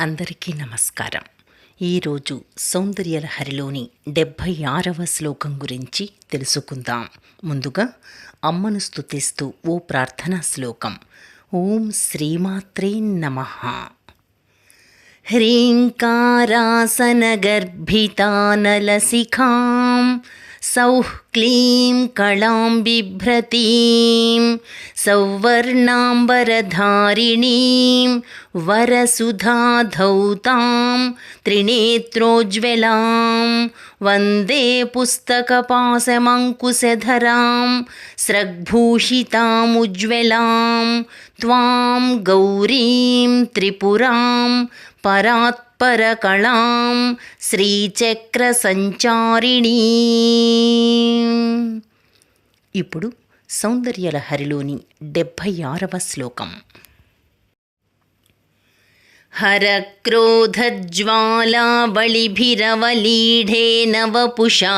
అందరికీ నమస్కారం. ఈరోజు సౌందర్యలహరిలోని డెబ్భై ఆరవ శ్లోకం గురించి తెలుసుకుందాం. ముందుగా అమ్మను స్థుతిస్తూ ఓ ప్రార్థనా శ్లోకం. ఓం శ్రీమాత్రే నమ. హ్రీంకారాసనగర్భితానలసిఖాం. सौः क्लीं कलां बिभ्रतीं सौवर्णाम्बरधारिणीं वरसुधाधौतां त्रिनेत्रोज्ज्वलां वन्दे पुस्तकपाशमङ्कुशधरां स्रग्भूषितामुज्ज्वलां त्वां गौरीं त्रिपुरां परात्परकलां श्रीचक्रसञ्चारिणीम् ఇప్పుడు సౌందర్యలహరిలోని డెబ్భై ఆరవ శ్లోకం हरक्रोधज्वालाबलिभिरवलीढे नवपुषा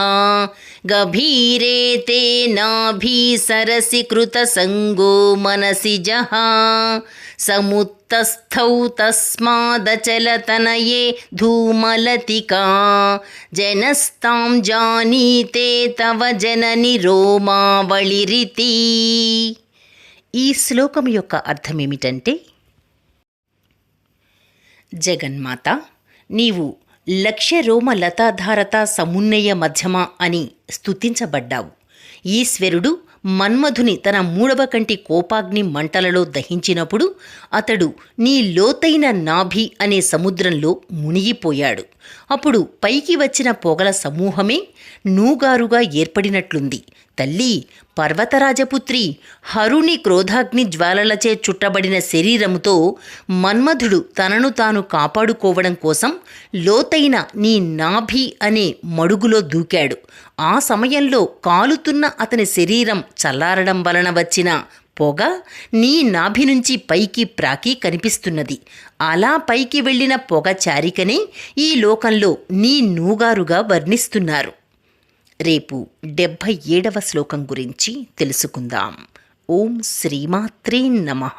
गभीरे ते नाभीसरसि कृतसङ्गो मनसि जहा समुत्तस्थौ तस्मादचलतनये धूमलतिका जनस्तां जानीते तव जननि రోమావళిరితి ఈ శ్లోకం యొక్క అర్థం ఏమిటంటే జగన్మాత నీవు లక్ష్య రోమ లతాధారత సమున్నయ మధ్యమ అని స్తుతించబడ్డావు ఈశ్వరుడు మన్మధుని తన మూడవ కంటి కోపాగ్ని మంటలలో దహించినప్పుడు అతడు నీ లోతైన నాభి అనే సముద్రంలో మునిగిపోయాడు. అప్పుడు పైకి వచ్చిన పొగల సమూహమే నూగారుగా ఏర్పడినట్లుంది. తల్లి పర్వతరాజపుత్రి హరుని క్రోధాగ్ని జ్వాలలచే చుట్టబడిన శరీరముతో మన్మధుడు తనను తాను కాపాడుకోవడం కోసం లోతైన నీ నాభి అనే మడుగులో దూకాడు. ఆ సమయంలో కాలుతున్న అతని శరీరం చల్లారడం వలన వచ్చిన పొగ నీ నాభి నుంచి పైకి ప్రాకి కనిపిస్తున్నది. అలా పైకి వెళ్ళిన పొగ చారికనే ఈ లోకంలో నీ నూగారుగా వర్ణిస్తున్నారు. రేపు డెబ్భై ఏడవ శ్లోకం గురించి తెలుసుకుందాం. ఓం శ్రీమాత్రే నమః.